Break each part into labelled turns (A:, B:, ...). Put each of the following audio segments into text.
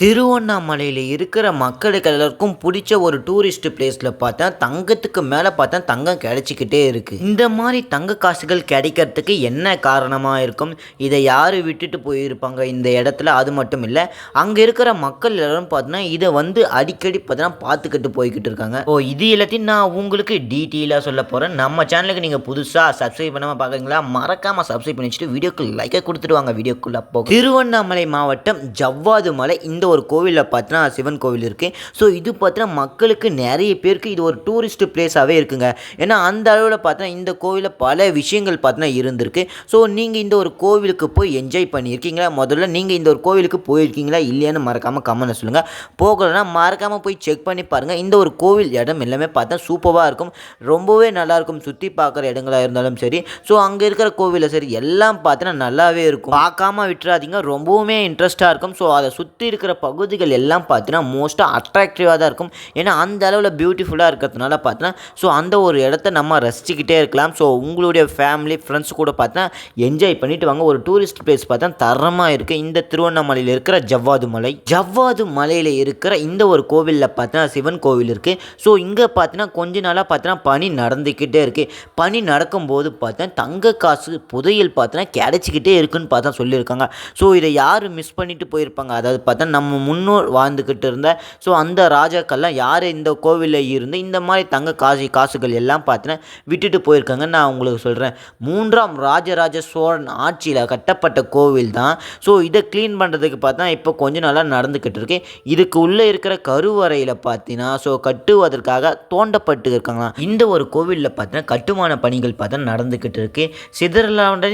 A: திருவண்ணாமலையில் இருக்கிற மக்களுக்கு எல்லாருக்கும் பிடிச்ச ஒரு டூரிஸ்ட் பிளேஸில் பார்த்தா தங்கத்துக்கு மேலே பார்த்தா தங்கம் கிடைச்சிக்கிட்டே இருக்குது இந்த மாதிரி தங்க காசுகள் கிடைக்கிறதுக்கு என்ன காரணமாக இருக்கும்? இதை யார் விட்டுட்டு போயிருப்பாங்க இந்த இடத்துல? அது மட்டும் இல்லை அங்கே இருக்கிற மக்கள் எல்லாரும் பார்த்தோன்னா இதை வந்து அடிக்கடி பார்த்தீங்கன்னா பார்த்துக்கிட்டு போய்கிட்டு இருக்காங்க. ஓ இது எல்லாத்தையும் நான் உங்களுக்கு டீட்டெயிலாக சொல்ல போகிறேன் நம்ம சேனலுக்கு நீங்கள் புதுசாக சப்ஸ்கிரைப் பண்ணாமல் பார்க்குறீங்களா? மறக்காமல் சப்ஸ்கிரைப் பண்ணி வச்சுட்டு வீடியோக்கு லைக்கை கொடுத்துட்டு வாங்க. வீடியோக்குள்ளே போகும் திருவண்ணாமலை மாவட்டம் ஜவ்வாது மலை இந்த ஒரு கோவிலில் பார்த்தீங்கன்னா சிவன் கோவில் இருக்குது ஸோ இது பார்த்தீங்கன்னா மக்களுக்கு நிறைய பேருக்கு இது ஒரு டூரிஸ்ட் பிளேஸாகவே இருக்குங்க. ஏன்னா அந்த அளவில் பார்த்தா இந்த கோவிலில் பல விஷயங்கள் பார்த்தீங்கன்னா இருந்திருக்கு. ஸோ நீங்கள் இந்த ஒரு கோவிலுக்கு போய் என்ஜாய் பண்ணியிருக்கீங்களா? முதல்ல நீங்கள் இந்த ஒரு கோவிலுக்கு போயிருக்கீங்களா? இல்லையான்னு மறக்காமல் கமெண்ட் சொல்லுங்கள் போகலைன்னா மறக்காமல் போய் செக் பண்ணி பாருங்கள் இந்த ஒரு கோவில் இடம் எல்லாமே பார்த்தா சூப்பராக இருக்கும். ரொம்பவே நல்லாயிருக்கும் சுற்றி பார்க்குற இடங்களாக இருந்தாலும் சரி. ஸோ அங்கே இருக்கிற கோவிலில் சரி எல்லாம் பார்த்தோன்னா நல்லாவே இருக்கும். பார்க்காம விட்டுறாதீங்க. ரொம்பவுமே இன்ட்ரெஸ்ட்டாக இருக்கும். ஸோ அதை சுற்றி இருக்கிற பகுதிகள் எல்லாம் பார்த்தீங்கன்னா மோஸ்ட்டாக அட்ராக்டிவாக தான் இருக்கும். ஏன்னா அந்த அளவில் பியூட்டிஃபுல்லாக இருக்கிறதுனால பார்த்தீங்கன்னா ஸோ அந்த ஒரு இடத்த நம்ம ரசிச்சுக்கிட்டே இருக்கலாம். ஸோ உங்களுடைய ஃபேமிலி ஃப்ரெண்ட்ஸ் கூட பார்த்தா என்ஜாய் பண்ணிட்டு வாங்க. ஒரு டூரிஸ்ட் பிளேஸ் பார்த்தா தரமாக இருக்குது இந்த திருவண்ணாமலையில் இருக்கிற ஜவ்வாது மலை. ஜவ்வாது மலையில் இருக்கிற இந்த ஒரு கோவிலில் பார்த்தீங்கன்னா சிவன் கோவில் இருக்குது ஸோ இங்கே பார்த்தீங்கன்னா கொஞ்ச நாளாக பார்த்தீங்கன்னா பனி நடந்துக்கிட்டே இருக்குது பனி நடக்கும்போது பார்த்தா தங்க காசு புதையல் பார்த்தீங்கன்னா கிடச்சிக்கிட்டே இருக்குன்னு பார்த்தா சொல்லியிருக்காங்க. ஸோ இதை யார் மிஸ் பண்ணிட்டு போயிருப்பாங்க? அதாவது பார்த்தா நம்ம முன்னோர் வாழ்ந்துக்கிட்டு இருந்த ஸோ அந்த ராஜாக்கள்லாம் யார் இந்த கோவிலில் இருந்து இந்த மாதிரி தங்க காசு காசுகள் எல்லாம் பார்த்தீங்கன்னா விட்டுட்டு போயிருக்காங்கன்னு நான் உங்களுக்கு சொல்கிறேன் மூன்றாம் ராஜராஜ சோழன் ஆட்சியில் கட்டப்பட்ட கோவில் தான். ஸோ இதை க்ளீன் பண்ணுறதுக்கு பார்த்தா இப்போ கொஞ்ச நாளாக நடந்துக்கிட்டு இருக்கு. இதுக்கு உள்ளே இருக்கிற கருவறையில் பார்த்தீங்கன்னா ஸோ கட்டுவதற்காக தோண்டப்பட்டு இருக்காங்களா இந்த ஒரு கோவிலில் பார்த்தீங்கன்னா கட்டுமான பணிகள் பார்த்தா நடந்துக்கிட்டு இருக்கு.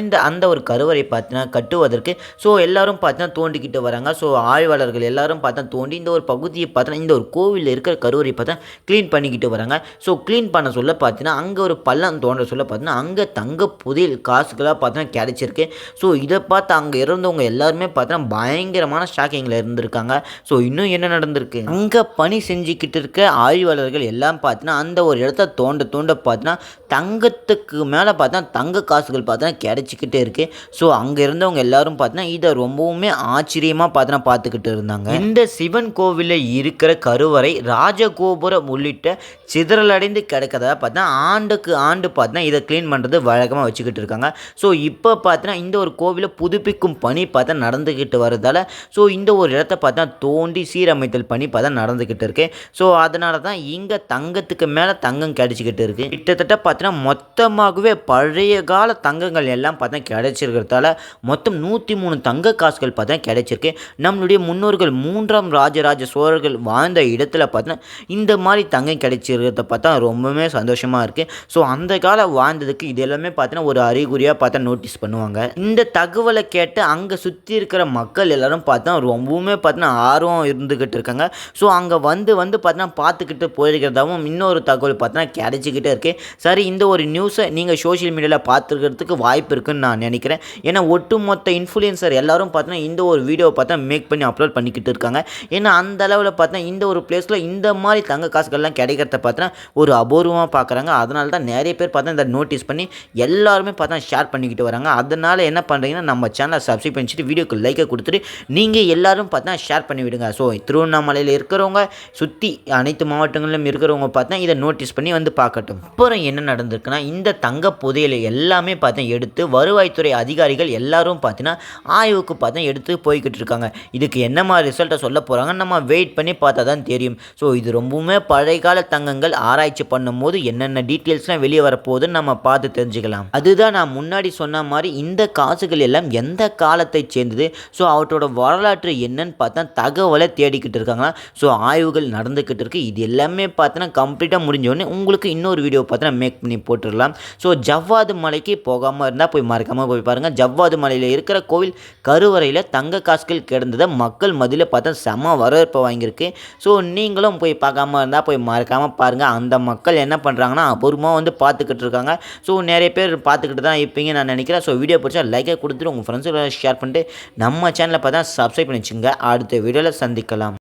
A: இந்த அந்த ஒரு கருவறை பார்த்தீங்கன்னா கட்டுவதற்கு ஸோ எல்லாரும் பார்த்தீங்கன்னா தோண்டிக்கிட்டு வராங்க. ஸோ ஆய்வாளர்கள் எல்லாரும் பார்த்தா தோண்டி இந்த ஒரு பகுதியை பார்த்தா இந்த ஒரு கோவிலில் இருக்கிற கருவறை பார்த்தா க்ளீன் பண்ணிக்கிட்டு வராங்க. ஸோ க்ளீன் பண்ண சொல்ல பார்த்தீங்கன்னா அங்கே ஒரு பள்ளம் தோன்ற சொல்ல பார்த்தீங்கன்னா அங்கே தங்க புதையல் காசுகளாக பார்த்தீங்கன்னா கிடைச்சிருக்கு. ஸோ இதை பார்த்து அங்கே இருந்தவங்க எல்லாருமே பார்த்தீங்கன்னா பயங்கரமான ஷாக்கிங்கில் இருந்திருக்காங்க. ஸோ இன்னும் என்ன நடந்திருக்கு? அங்கே பணி செஞ்சுக்கிட்டு இருக்க ஆய்வாளர்கள் எல்லாம் பார்த்தீங்கன்னா அந்த ஒரு இடத்த தோண்ட தோண்ட பார்த்தீங்கன்னா தங்கத்துக்கு மேலே பார்த்தா தங்க காசுகள் பார்த்தீங்கன்னா கிடைச்சிக்கிட்டே இருக்குது ஸோ அங்கே இருந்தவங்க எல்லாரும் பார்த்தீங்கன்னா இதை ரொம்பவுமே ஆச்சரியமாக பார்த்தீங்கன்னா பார்த்துக்கிட்டு இருந்தாங்க. இந்த சிவன் கோவிலில் இருக்கிற கருவறை ராஜகோபுரம் உள்ளிட்ட சிதறலடைந்து கிடக்கிறதா பார்த்தா ஆண்டுக்கு ஆண்டு பார்த்தா இதை க்ளீன் பண்ணுறது வழக்கமாக வச்சுக்கிட்டு இருக்காங்க. ஸோ இப்போ பார்த்தீங்கன்னா இந்த ஒரு கோவிலை புதுப்பிக்கும் பணி பார்த்தா நடந்துக்கிட்டு வரதால ஸோ இந்த ஒரு இடத்த பார்த்தா தோண்டி சீரமைத்தல் பணி பார்த்தா நடந்துக்கிட்டு இருக்கு. ஸோ அதனால தான் இங்கே தங்கத்துக்கு மேலே தங்கம் கிடைச்சிக்கிட்டு இருக்கு. கிட்டத்தட்ட பார்த்தீங்கன்னா மொத்தமாகவே பழைய கால தங்கங்கள் எல்லாம் பார்த்தா கிடைச்சிருக்கிறதால மொத்தம் நூற்றி மூணு தங்க காசுகள் பார்த்தா கிடைச்சிருக்கு. நம்மளுடைய முன்னோர்கள் மூன்றாம் ராஜராஜ சோழர்கள் வாழ்ந்த இடத்துல பார்த்தா இந்த மாதிரி தங்கம் கிடைச்சிருக்கிறத பார்த்தா ரொம்பவுமே சந்தோஷமாக இருக்குது ஸோ அந்த காலம் வாழ்ந்ததுக்கு இது எல்லாமே பார்த்தீங்கன்னா ஒரு அறிகுறியாக பார்த்தா நோட்டீஸ் பண்ணுவாங்க. இந்த தகவலை கேட்டு அங்கே சுற்றி இருக்கிற மக்கள் எல்லாரும் பார்த்தா ரொம்பவுமே பார்த்தீங்கன்னா ஆர்வம் இருந்துக்கிட்டு இருக்காங்க. ஸோ அங்கே வந்து வந்து பார்த்தீங்கன்னா பார்த்துக்கிட்டு போயிருக்கிறதாவும் இன்னொரு தகவல் பார்த்தீங்கன்னா கிடைச்சிக்கிட்டே இருக்குது சரி இந்த ஒரு நியூஸை நீங்கள் சோஷியல் மீடியாவில் பார்த்துருக்கிறதுக்கு வாய்ப்பு இருக்குன்னு நான் நினைக்கிறேன். ஏன்னா ஒட்டுமொத்த இன்ஃப்ளூயன்சர் எல்லாரும் பார்த்தீங்கன்னா இந்த ஒரு வீடியோவை பார்த்தா மேக் பண்ணி அப்லோட் பண்ணி பண்ணிக்கிட்டு இருக்காங்க. ஏன்னா அந்த அளவில் பார்த்தா இந்த ஒரு பிளேஸில் இந்த மாதிரி தங்க காசுகள்லாம் கிடைக்கிறத பார்த்தா ஒரு அபூர்வமாக பார்க்குறாங்க அதனால தான் நிறைய பேர் பார்த்தா இந்த நோட்டீஸ் பண்ணி எல்லாருமே பார்த்தா ஷேர் பண்ணிக்கிட்டு வராங்க. அதனால் என்ன பண்ணுறீங்கன்னா நம்ம சேனலை சப்ஸ்கிரைப் பண்ணிட்டு வீடியோக்கு லைக்கை கொடுத்துட்டு நீங்கள் எல்லாரும் பார்த்தா ஷேர் பண்ணி விடுங்க. ஸோ திருவண்ணாமலையில் இருக்கிறவங்க சுற்றி அனைத்து மாவட்டங்களிலும் இருக்கிறவங்க பார்த்தா இதை நோட்டீஸ் பண்ணி வந்து பார்க்கட்டும். அப்புறம் என்ன நடந்திருக்குன்னா இந்த தங்க புதையலை எல்லாமே பார்த்தா எடுத்து வருவாய்த்துறை அதிகாரிகள் எல்லாரும் பார்த்தீங்கன்னா ஆய்வுக்கு பார்த்தா எடுத்து போய்கிட்டு இருக்காங்க. இதுக்கு என்ன நிச்சயமாக ரிசல்ட்டை சொல்ல போகிறாங்க நம்ம வெயிட் பண்ணி பார்த்தா தான் தெரியும். ஸோ இது ரொம்பவுமே பழைய கால தங்கங்கள் ஆராய்ச்சி பண்ணும்போது என்னென்ன டீட்டெயில்ஸ்லாம் வெளியே வரப்போகுதுன்னு நம்ம பார்த்து தெரிஞ்சுக்கலாம். அதுதான் நான் முன்னாடி சொன்ன மாதிரி இந்த காசுகள் எல்லாம் எந்த காலத்தை சேர்ந்தது? ஸோ அவற்றோட வரலாற்று என்னன்னு பார்த்தா தகவலை தேடிக்கிட்டு இருக்காங்களா ஸோ ஆய்வுகள் நடந்துக்கிட்டு இருக்குது இது எல்லாமே பார்த்தோன்னா கம்ப்ளீட்டாக முடிஞ்சோடனே உங்களுக்கு இன்னொரு வீடியோ பார்த்தோன்னா மேக் பண்ணி போட்டுடலாம். ஸோ ஜவ்வாது மலைக்கு போகாமல் இருந்தால் போய் மறக்காமல் போய் பாருங்கள் ஜவ்வாது மலையில் இருக்கிற கோவில் கருவறையில் தங்க காசுகள் கிடந்ததை மக்கள் மதியில் பார்த்தா செம வரவேற்பை வாங்கியிருக்கு. ஸோ நீங்களும் போய் பார்க்காம இருந்தால் போய் மறக்காமல் பாருங்கள் அந்த மக்கள் என்ன பண்ணுறாங்கன்னா அபூர்வமாக வந்து பார்த்துக்கிட்டு இருக்காங்க. ஸோ நிறைய பேர் பார்த்துக்கிட்டு தான் இருப்பீங்க நான் நினைக்கிறேன். ஸோ வீடியோ பிடிச்சா லைக்கை கொடுத்துட்டு உங்கள் ஃப்ரெண்ட்ஸோட ஷேர் பண்ணிட்டு நம்ம சேனலை பார்த்தா சப்ஸ்கிரைப் பண்ணி வச்சுங்க அடுத்த வீடியோவில் சந்திக்கலாம்.